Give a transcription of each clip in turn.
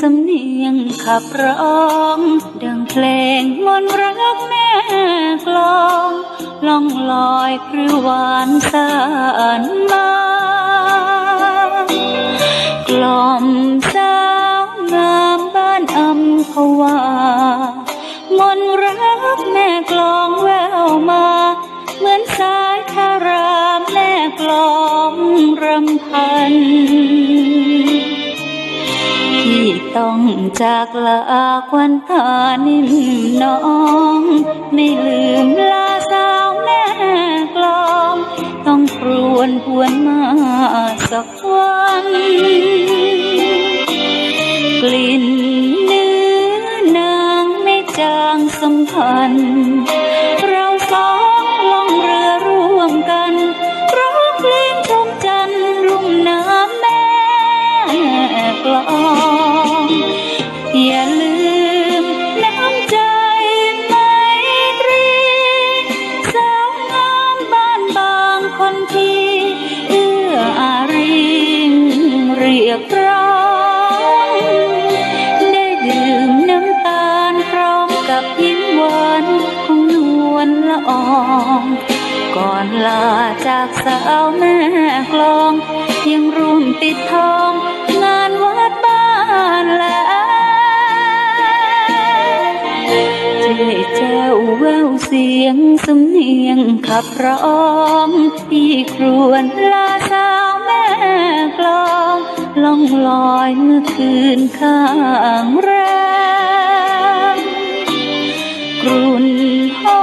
สำเนียงขับร้อง ดังเพลงมนต์รักแม่กลองล่องลอยพริ้วหวานสานมากล่อมสาวงามบ้านอัมพวา จากลาควันตานิ่มน้อง ไม่ลืมลาสาวแม่กลอง ต้องครวนหวนมาสักวัน กลิ่นเนื้อนางไม่จางสัมพันธ์เราสองล่องเรือร่วมกันร้องเพลงชมจันทร์รุ่มน้ำแม่กลอง ก่อนลาจากสาวแม่กลอง ยังร่มปิดทองงานวัดบ้านแลเจ้เจ้าแววเสียงสำเนียงขับร้องที่ครวนลาสาวแม่กลองล่องลอยเมื่อคืนข้างแรมกรุ่นหอ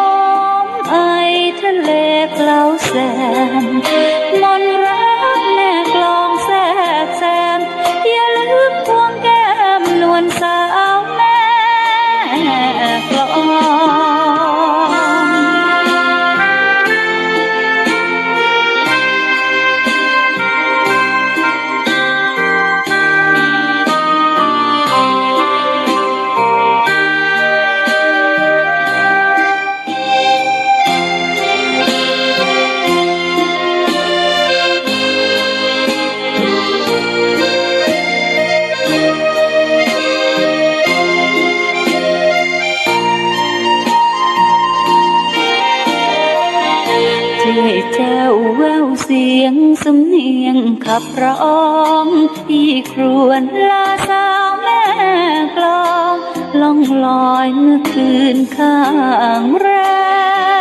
เจ้เจ้าแววเสียงสำเนียงขับร้องที่ครวนลาสาวแม่กลองล่องลอยเมื่อคืนข้างแรม